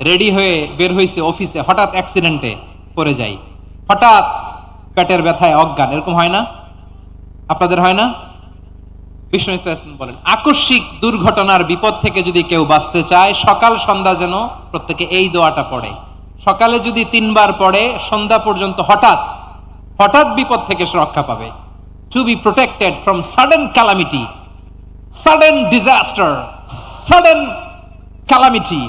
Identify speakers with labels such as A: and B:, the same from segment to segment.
A: Ready হয়ে বের হয়েছে অফিসে, হঠাৎ অ্যাক্সিডেন্টে পড়ে যাই। হঠাৎ পেটের ব্যথায় অজ্ঞান, এরকম হয় না? আপনাদের হয় না? বিষ্ণু ইসলাম বলেন, আকস্মিক দুর্ঘটনার বিপদ থেকে যদি কেউ বাঁচতে চায়, সকাল সন্ধ্যা যেন প্রত্যেকে এই দোয়াটা পড়ে। সকালে যদি তিনবার পড়ে, সন্ধ্যা পর্যন্ত হঠাৎ হঠাৎ বিপদ থেকে রক্ষা পাবে। To be protected from sudden calamity sudden disaster sudden calamity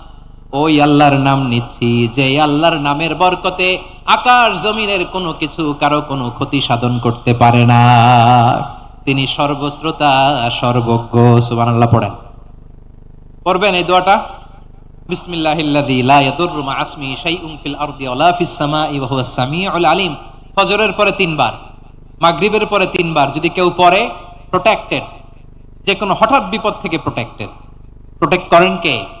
A: ওই আল্লাহর নাম নিচ্ছি, যে আল্লাহর নামের বরকতে আকাশ জমিনের কোনো কিছু কারও কোনো ক্ষতি সাধন করতে পারে না। তিনি সর্বশ্রোতা, সর্বজ্ঞ, সুবহানাল্লাহ পড়েন। পড়বেন এই দোয়াটা? প্রোটেক্ট করেন কে?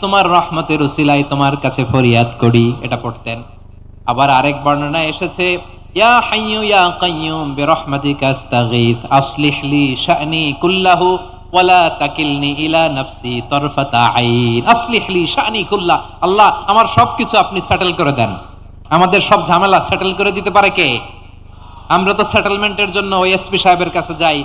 A: তোমার রহমতের উসিলায় তোমার কাছে ফরিয়াদ করি। এটা পড়তেন। আবার আরেক বর্ণনা এসেছে আল্লাহ, আমার সবকিছু আপনি সেটেল করে দেন। আমাদের সব ঝামেলা সেটেল করে দিতে পারে কে? আমরা তো সেটেলমেন্টের জন্য ওই এসপি সাহেবের কাছে যাই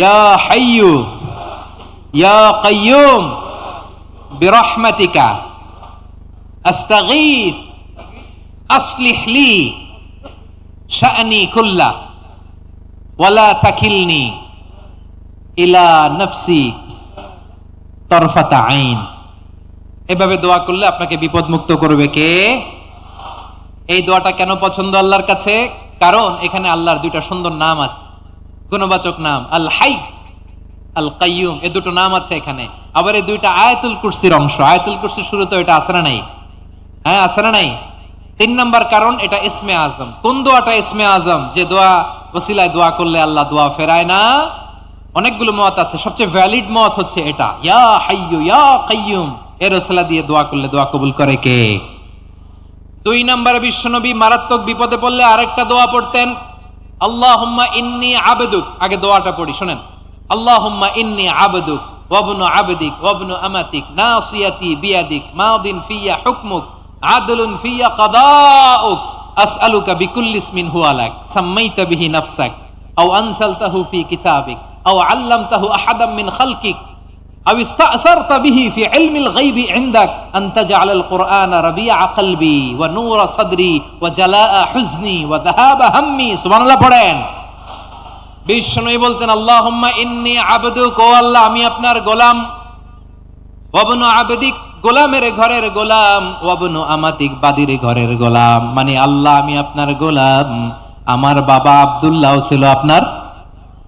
A: ইয়া হাইয়ু ইয়া কাইয়ুম বিরহমাতিকা আস্তাগীথ আসলিহলি শাআনি কুল্লা ওয়ালা তাকিলনি ইলা নফসি তরফাতা আইন এভাবে দোয়া করলে আপনাকে বিপদ মুক্ত করবে কে? এই দোয়াটা কেন পছন্দ আল্লাহর কাছে? কারণ এখানে আল্লাহর দুইটা সুন্দর নাম আছে। গুণবাচক নাম, আল হাই, আল কাইয়ুম, এ দুটো নাম আছে এখানে। আবার এই দুইটা আয়াতুল কুরসির অংশ। আয়াতুল কুরসির শুরুতে এটা আসে নাই? হ্যাঁ আসে না নাই? তিন নাম্বার কারণ, এটা ইসমে আজম। কোন দোয়াটা ইসমে আজম? যে দোয়া, ওসিলায় দোয়া করলে আল্লাহ দোয়া ফেরায় না? অনেকগুলো মত আছে। সবচেয়ে ভ্যালিড মত হচ্ছে এটা। ইয়া হাইয়ু, ইয়া কাইয়ুম। এর ওসিলা দিয়ে দোয়া করলে দোয়া কবুল করে কে? দুই নম্বরে বিশ্বনবী মারাত্মক বিপদে পড়লে আরেকটা দোয়া পড়তেন। আল্লাহুম্মা ইন্নি আবেদুক। আগে দোয়াটা পড়ি, শোনেন। আল্লাহুম্মা ইন্নি আবেদুক আবেদিক ওয়াবনু আমাতিক, নাসিয়াতি বিয়াদিক মাউদিন ফিয়া হুকমুক, আদলুন ফিয়া কাদাউক, আসআলুকা বিকুল্লি ইসমিন হুয়ালাক সাম্মাইতা বিহি নাফসাক, আও আনসালতাহু ফি কিতাবিক, আও আল্লামতাহু আহাদাম মিন أو استأثرت به في علم الغيب عندك أن تجعل القرآن ربيع قلبي ونور صدري وجلاء حزني وذهاب همي سبحان الله পড়েন বিষ্ণুই বলতেন আল্লাহুম্মা ইন্নী আবদুক ও আল্লাহ আমি আপনার গোলাম ওয়াবনু আবেদিক গোলামের ঘরের গোলাম ওয়াবনু আমাতিক বাদির ঘরের গোলাম মানে আল্লাহ আমি আপনার গোলাম আমার বাবা আব্দুল্লাহ ছিল আপনার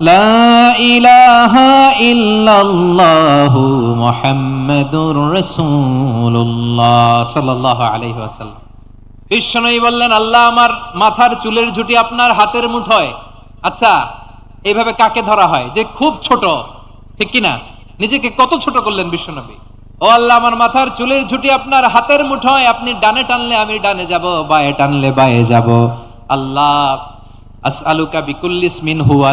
A: لا إله إلا الله محمد رسول الله صلى الله عليه وسلم বিশ্বনবী বললেন আল্লাহ আমার মাথার চুলের ঝুটি আপনার হাতের মুঠোয় আচ্ছা এইভাবে কাকে ধরা হয় যে খুব ছোট ঠিক কি না নিজেকে কত ছোট করলেন বিশ্বনবী ও আল্লাহ আমার মাথার চুলের ঝুটি আপনার হাতের মুঠোয় আপনি ডানে টানলে আমি ডানে যাব বায়ে টানলে বায়ে যাব আল্লাহ আসআলুকা বিকুল্লিস মিন হুয়া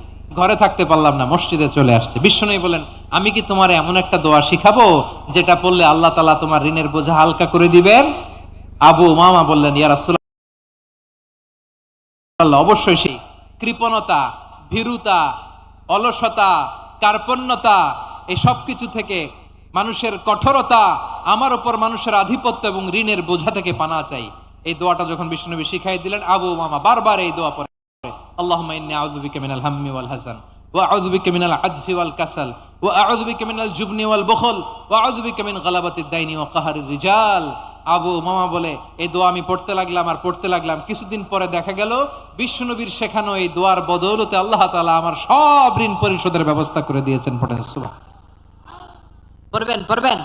A: ঘরে থাকতে পারলাম না, মসজিদে চলে আসছে। বিশ্বনবী বলেন আমি কি তোমার এমন একটা দোয়া শিখাবো, যেটা পড়লে আল্লাহ তাআলা তোমার ঋণের বোঝা হালকা করে দিবেন? আবু মামা বললেন, ইয়া অবশ্যই সেই। কৃপণতা, ভীরুতা, অলসতা, কার্পণ্যতা এই সব কিছু থেকে মানুষের কঠোরতা, আমার উপর মানুষের আধিপত্য এবং ঋণের বোঝা থেকে পানা চাই। এই দোয়াটা যখন বিষ্ণুনবী শিখাই দিলেন, আবু মামা বারবার এই দোয়া পড়ে আজজি ওয়াল কাসাল, ওয়া আউযু বিকা মিনাল জুবনি ওয়াল বুখল, ওয়া আউযু বিকা মিন গালাবাতিদ দাইনি ওয়া কাহারির রিজাল। আবু মামা বলে, এই দোয়া আমি পড়তে লাগলাম আর পড়তে লাগলাম। কিছুদিন পরে দেখা গেল, বিশ্বনবীর শেখানো এই দোয়ার বদৌলতে আল্লাহ তাআলা আমার সব ঋণ পরিশোধের ব্যবস্থা করে দিয়েছেন পড়েন
B: পড়বেন পড়বেন।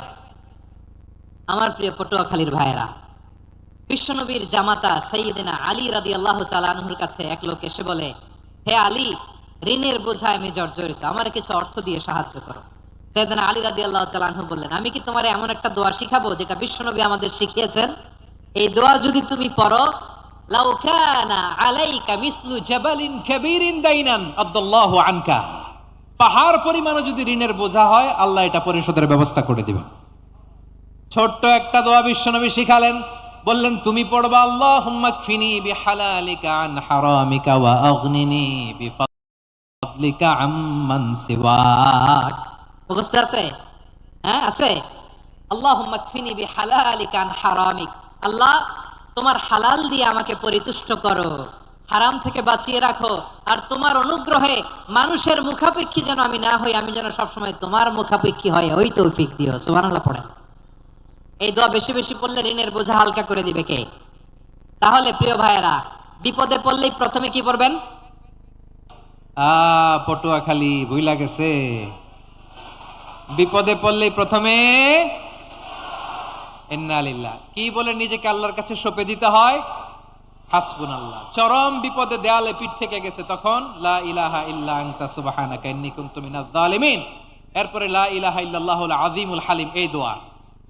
B: আমার প্রিয় পটুয়াখালীর ভাইয়েরা বিশ্বনবীর জামাতা সৈয়দিনা আলী রাদি আল্লাহ তালানহুর কাছে এক লোক এসে বলে, হে আলী, ঋণের বোঝায় আমি জর্জরিত, আমার কিছু অর্থ দিয়ে সাহায্য করো। সৈয়দিনা আলী রাদি আল্লাহ তালানহু বললেন, আমি কি তোমার এমন একটা দোয়া শিখাবো যেটা বিশ্বনবী আমাদের শিখিয়েছেন? এই দোয়া যদি তুমি পড়ো
A: হয় ছোট্ট একটা দোয়া বিশ্বনবী শিখালেন বললেন, তুমি পড়বা কফিনি বিহালালিকা আন হারামিকা ওয়া আগনিনি আম্মান সিওয়াক।
B: আছে? হ্যাঁ আছে। আল্লাহ হালালিকা আন হারামিক। আল্লাহ, তোমার হালাল দিয়ে আমাকে পরিতুষ্ট করো, হারাম থেকে বাঁচিয়ে রাখো, আর তোমার অনুগ্রহে মানুষের মুখাপেক্ষী যেন আমি না হই, আমি যেন সবসময় তোমার মুখাপেক্ষী হয়। ওই তৌফিক দিও। সুবহানাল্লাহ পড়েন। এই দোয়া বেশি বেশি পড়লে ঋণের বোঝা হালকা করে দিবে কে? তাহলে প্রিয় ভাইয়েরা, বিপদে পড়লেই প্রথমে কি পড়বেন?
A: পটুয়াখালী ভুইলা গেছে। বিপদে পড়লেই প্রথমে কি বলে নিজেকে আল্লাহর কাছে সঁপে দিতে হয়? হাসবুন আল্লাহ চরম বিপদে দেয়ালে পিঠ থেকে গেছে তখন, লা ইলাহা ইল্লা আনতা সুবহানাকা ইন্নী কুনতু মিনাজ জালিমিন এরপরে লা ইলাহা ইল্লাল্লাহুল আযীমুল হালিম, এই দোয়া।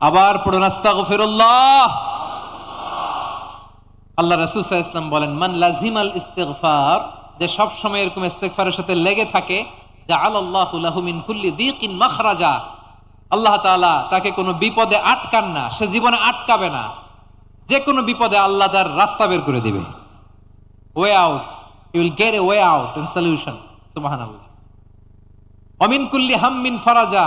A: আবার পড়ুন আল্লাহ রাসূল ওয়াসাল্লাম বলেন, মান লাজিমাল ইস্তিগফার, যে সব সময় এরকম ইস্তিগফারের সাথে লেগে থাকে দীকিন মাখরাজা, আল্লাহ তাকে কোনো বিপদে আটকান না, সে জীবনে আটকাবে না। যে কোনো বিপদে আল্লাহ তার রাস্তা বের করে দিবে। Way out you will get a way out solution অমিন কুল্লি হাম্মিন ফারাজা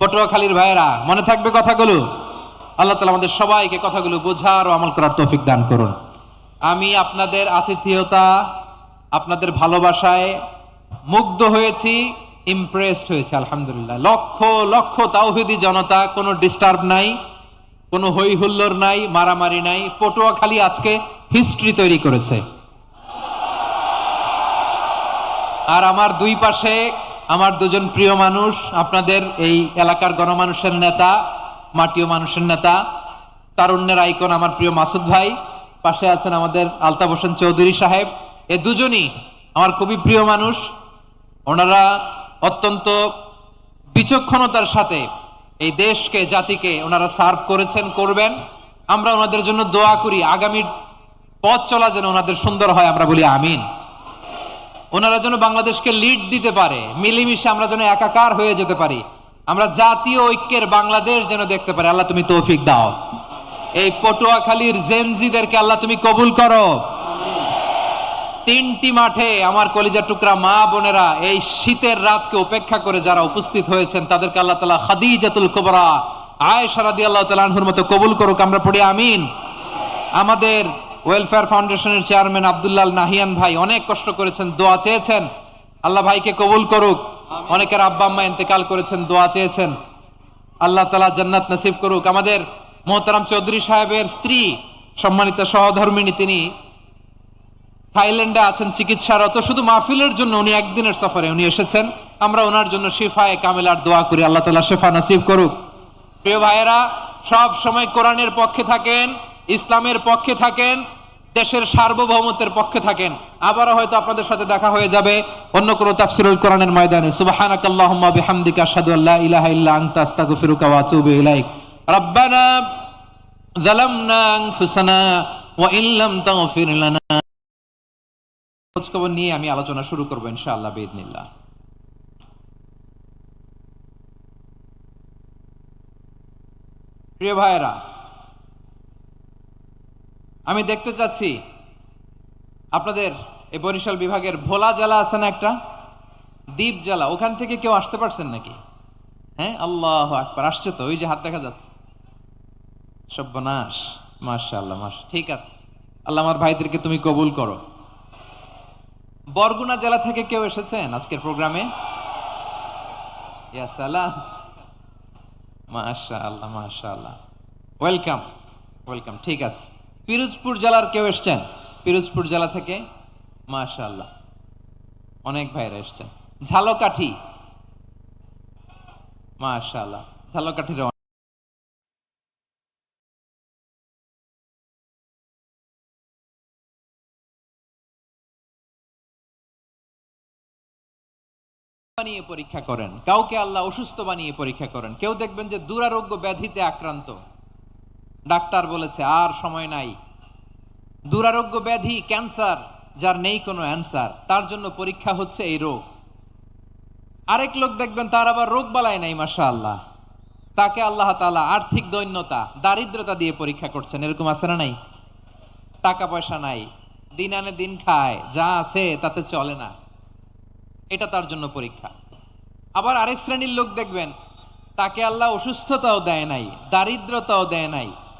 A: পটুয়াখালীর ভাইয়েরা, মনে থাকবে কথাগুলো? আল্লাহ তালা আমাদের সবাইকে কথাগুলো বোঝার ও আমল করার তৌফিক দান করুন। আমি আপনাদের আতিথেয়তা, আপনাদের ভালোবাসায় মুগ্ধ হয়েছি ইমপ্রেসড হয়েছে, আলহামদুলিল্লাহ। লক্ষ লক্ষ তাওহিদি জনতা, কোনো ডিস্টার্ব নাই, কোনো হই হুল্লোর নাই, মারামারি নাই, পটুয়াখালী আজকে হিস্ট্রি তৈরি করেছে। আর আমার দুই পাশে আমার দুজন প্রিয় মানুষ, আপনাদের এই এলাকার গণমানুষের নেতা মাটিও মানুষের নেতা, তারুণ্যের আইকন আমার প্রিয় মাসুদ ভাই, পাশে আছেন আমাদের আলতাফ হোসেন চৌধুরী সাহেব। এ দুজনই আমার খুবই প্রিয় মানুষ। ওনারা অত্যন্ত বিচক্ষণতার সাথে এই দেশকে, জাতিকে ওনারা সার্ভ করেছেন, করবেন। আমরা ওনাদের জন্য দোয়া করি। আগামীর পথ চলা যেন ওনাদের সুন্দর হয়, আমরা বলি আমিন। ওনারা যেন বাংলাদেশকে লিড দিতে পারে। মিলেমিশে আমরা যেন একাকার হয়ে যেতে পারি। আমরা জাতীয় ঐক্যের বাংলাদেশ যেন দেখতে পারি। আল্লাহ তুমি তৌফিক দাও। এই পটুয়াখালীর জেনজিদেরকে আল্লাহ তুমি কবুল করো। তিনটি মাঠে আমার কলিজার টুকরা মা বোনেরা এই শীতের রাতকে উপেক্ষা করে যারা উপস্থিত হয়েছেন, তাদেরকে আল্লাহ তালা খাদিজাতুল কোবরা, আয়েশা রাদিয়াল্লাহু তাআলা আনহুর মতো কবুল করুক। আমরা পড়ি আমিন। আমাদের ওয়েলফেয়ার ফাউন্ডেশনের চেয়ারম্যান আব্দুল্লাহ নাহিয়ান ভাই অনেক কষ্ট করেছেন দোয়া চেয়েছেন। আল্লাহ ভাইকে কবুল করুক। অনেকের আব্বা আম্মা ইন্তেকাল করেছেন দোয়া চেয়েছেন। আল্লাহ তালা জান্নাত নসিব করুক। আমাদের মোহতারাম চৌধুরী সাহেবের স্ত্রী সম্মানিত সহধর্মিনী তিনি থাইল্যান্ডে আছেন চিকিৎসারত। শুধু মাহফিলের জন্য উনি একদিনের সফরে উনি এসেছেন। আমরা ওনার জন্য শিফায়ে কামেলার দোয়া করি। আল্লাহ তালা শেফা নসিব করুক। প্রিয় ভাইয়েরা সব সময় কোরআনের পক্ষে থাকেন ইসলামের পক্ষে থাকেন দেশের সার্বভৌমত্বের পক্ষে থাকেন। আবারও হয়তো আপনাদের সাথে দেখা হয়ে যাবে অন্য কোনো তাফসিরুল কোরআনের ময়দানে। সুবহানাকাল্লাহুম্মা বিহামদিকা আশহাদু আল্লা ইলাহা ইল্লা আনতা, আস্তাগফিরুকা ওয়া আতুবু ইলাইক। রব্বানা যালামনা আনফুসানা ওয়া ইন লাম তাগফির লানা। খোঁজখবর নিয়ে আমি আলোচনা শুরু করব ইনশাআল্লাহ বিইذنিল্লাহ প্রিয় ভাইয়েরা আমি দেখতে চাচ্ছি আপনাদের এই বরিশাল বিভাগের ভোলা জেলা আছে না একটা? দ্বীপ জেলা। ওখান থেকে কেউ আসতে পারছেন নাকি? হ্যাঁ? আল্লাহ আকবার। আসছে তো? ওই যে হাত দেখা যাচ্ছে। সব্যনাশ। মাশাআল্লাহ মাস ঠিক আছে। আল্লাহ আমার ভাইদেরকে তুমি কবুল করো। বরগুনা জেলা থেকে কেউ এসেছেন আজকের প্রোগ্রামে? ইয়া সালাম। মাশাআল্লাহ মাশাআল্লাহ। ওয়েলকাম। ওয়েলকাম। ঠিক আছে। পিরোজপুর জেলার কেউ এসছেন? পিরোজপুর জেলা থেকে? মাশাল্লাহ অনেক ভাইরা এসছেন। ঝালকাঠি। মাশাল্লাহ ঝালকাঠির বানিয়ে পরীক্ষা করেন। কাউকে আল্লাহ অসুস্থ বানিয়ে পরীক্ষা করেন। কেউ দেখবেন যে দুরারোগ্য ব্যাধিতে আক্রান্ত। ডাক্তার বলেছে, আর সময় নাই। দুরারোগ্য ব্যাধি, ক্যান্সার, যার নেই কোনো অ্যান্সার, তার জন্য পরীক্ষা হচ্ছে এই রোগ। আরেক লোক দেখবেন, তার আবার রোগ বালায় নাই মাসা আল্লাহ তাকে আল্লাহ তাআলা আর্থিক দৈন্যতা, দারিদ্রতা দিয়ে পরীক্ষা করছেন। এরকম আছে না নাই? টাকা পয়সা নাই। দিন আনে দিন খায়, যা আছে তাতে চলে না। এটা তার জন্য পরীক্ষা। আবার আরেক শ্রেণির লোক দেখবেন, তাকে আল্লাহ অসুস্থতাও দেয় নাই, দারিদ্রতাও দেয় নাই।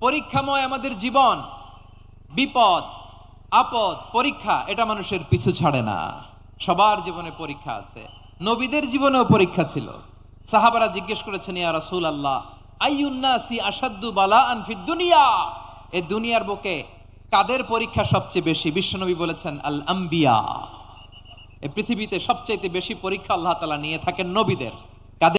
A: পরীক্ষাময় আমাদের জীবন, বিপদ, আপদ, পরীক্ষা, এটা মানুষের পিছু ছাড়ে না। সবার জীবনে পরীক্ষা আছে। নবীদের জীবনেও পরীক্ষা ছিল। সাহাবারা জিজ্ঞেস করেছেন, ইয়া রাসূল আল্লাহ আইয়ুন্নাসি আসাদ্দু বালা আনফিদ দুনিয়া? এই দুনিয়ার বুকে কাদের পরীক্ষা সবচেয়ে বেশি? বিশ্বনবী বলেছেন, আল আম্বিয়া। এই পৃথিবীতে সবচাইতে বেশি পরীক্ষা আল্লাহ তাআলা নিয়ে থাকেন নবীদের।